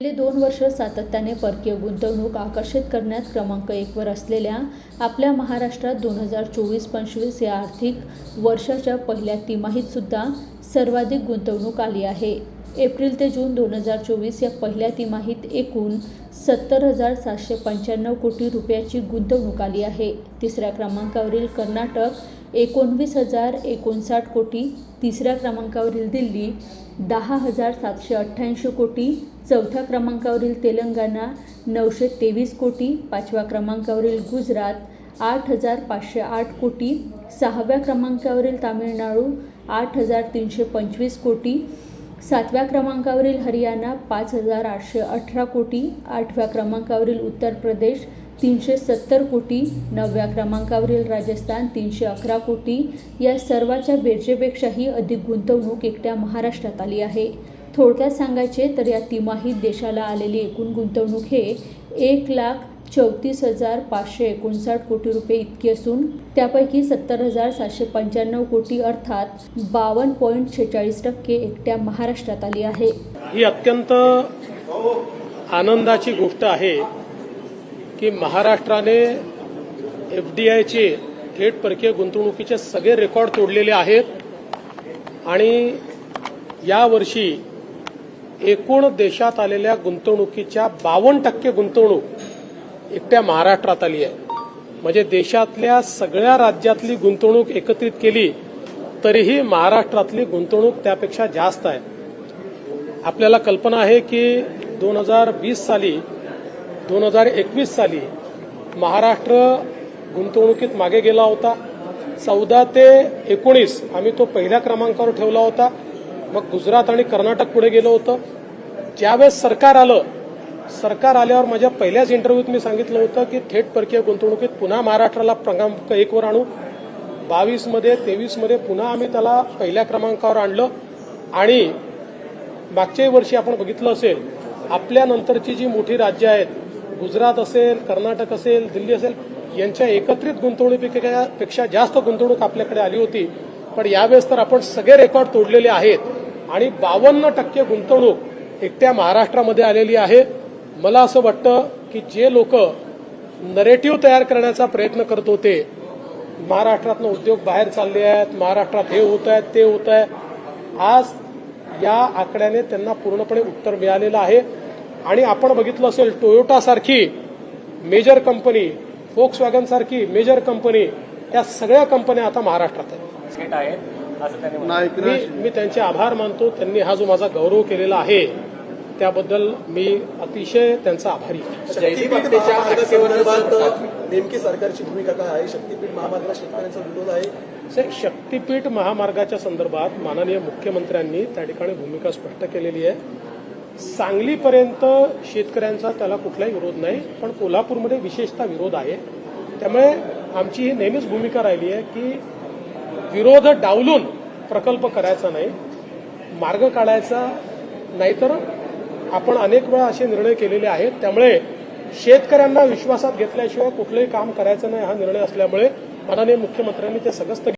गेले दोन वर्ष सातत्याने परकीय गुंतवणूक आकर्षित करण्यात क्रमांक एकवर असलेल्या आपल्या महाराष्ट्रात दोन हजार चोवीस पंचवीस या आर्थिक वर्षाच्या पहिल्या तिमाहीत सुद्धा सर्वाधिक गुंतवणूक आली आहे. एप्रिल ते जून दोन हजार चोवीस या पहिल्या तिमाहीत एकूण सत्तर हजार सातशे पंच्याण्णव कोटी रुपयाची गुंतवणूक आली आहे. तिसऱ्या क्रमांकावरील कर्नाटक एकोणवीस हजार एकोणसाठ कोटी तिसऱ्या क्रमांकावरील दिल्ली दहा हजार सातशे अठ्ठ्याऐंशी कोटी चौथ्या क्रमांकावरील तेलंगणा नऊशे तेवीस कोटी पाचव्या क्रमांकावरील गुजरात आठ हजार पाचशे आठ कोटी सहाव्या क्रमांकावरील तामिळनाडू आठ हजार तीनशे पंचवीस कोटी सातव्या क्रमांकावरील हरियाणा पाच हजार आठशे अठरा कोटी आठव्या क्रमांकावरील उत्तर प्रदेश तीनशे सत्तर कोटी नवव्या क्रमांकावरील राजस्थान तीनशे अकरा कोटी या सर्वाच्या बेरजेपेक्षाही अधिक गुंतवणूक एकट्या महाराष्ट्रात आली आहे. थोडक्यात सांगायचे तर या तिमाहीत देशाला आलेली एकूण गुंतवणूक हे एक लाख चौतीस हजार पाचशे एकोणसाठ कोटी रुपये इतकी असून त्यापैकी सत्तर हजार सातशे पंच्याण्णव कोटी अर्थात बावन्न पॉईंट शेहेचाळीस टक्के एकट्या महाराष्ट्रात आली आहे. ही अत्यंत आनंदाची गोष्ट आहे की महाराष्ट्राने एफ डी आयचे थेट परकीय गुंतवणुकीचे सगळे रेकॉर्ड तोडलेले आहेत आणि यावर्षी एकूण देशात आलेल्या गुंतवणुकीच्या बावन्न टक्के गुंतवणूक एकट्या महाराष्ट्रात आली आहे. म्हणजे देशातल्या सगळ्या राज्यातली गुंतवणूक एकत्रित केली तरीही महाराष्ट्रातली गुंतवणूक त्यापेक्षा जास्त आहे. आपल्याला कल्पना आहे की दोन हजार वीस साली दोन हजार एकवीस साली महाराष्ट्र गुंतवणुकीत मागे गेला होता. चौदा ते एकोणीस आम्ही तो पहिल्या क्रमांकावर ठेवला होता. मग गुजरात आणि कर्नाटक पुढे गेलो होतं. ज्यावेळेस सरकार आलं सरकार आल्यावर माझ्या पहिल्याच इंटरव्ह्यूत मी सांगितलं होतं की थेट परकीय गुंतवणुकीत पुन्हा महाराष्ट्राला क्रमांक एकवर आणू. बावीसमध्ये तेवीसमध्ये पुन्हा आम्ही त्याला पहिल्या क्रमांकावर आणलं. आणि मागच्याही वर्षी आपण बघितलं असेल आपल्यानंतरची जी मोठी राज्य आहेत गुजरात असेल कर्नाटक असेल दिल्ली असेल यांच्या एकत्रित गुंतवणुकीपेक्षा जास्त गुंतवणूक आपल्याकडे आली होती. पण यावेळेस तर आपण सगळे रेकॉर्ड तोडलेले आहेत. आणि बावन्न टक्के गुंतवणूक एकट्या महाराष्ट्रामध्ये आलेली आहे. मला असं वाटतं की जे लोक नरेटिव्ह तयार करण्याचा प्रयत्न करत होते महाराष्ट्रातनं उद्योग बाहेर चालले आहेत महाराष्ट्रात हे होत आहेत ते होत आहे आज या आकड्याने त्यांना पूर्णपणे उत्तर मिळालेलं आहे. आणि आपण बघितलं असेल टोयोटा सारखी मेजर कंपनी फोक्स वॅगन सारखी मेजर कंपनी या सगळ्या कंपन्या आता महाराष्ट्रात आहेत. थेट आहेत असं त्यांनी म्हटलं. नाईक मी मी त्यांचे आभार मानतो. त्यांनी हा जो माझा गौरव केलेला आहे त्याबद्दल मी अतिशय त्यांचा आभारी नेमकी सरकारची भूमिका काय आहे? शक्तीपीठ महामार्गाला शेतकऱ्यांचा विरोध आहे. से- शक्तीपीठ महामार्गाच्या संदर्भात माननीय मुख्यमंत्र्यांनी त्या ठिकाणी भूमिका स्पष्ट केलेली आहे. सांगलीपर्यंत शेतकऱ्यांचा त्याला कुठलाही विरोध नाही पण कोल्हापूरमध्ये विशेषतः विरोध आहे. त्यामुळे आमची ही नेहमीच भूमिका राहिली आहे की विरोध डावलून प्रकल्प करायचा नाही मार्ग काढायचा नाहीतर आपण अनेक वेळा असे निर्णय केलेले आहेत. त्यामुळे शेतकऱ्यांना विश्वासात घेतल्याशिवाय कुठलंही काम करायचं नाही हा निर्णय असल्यामुळे माननीय मुख्यमंत्र्यांनी ते सगळं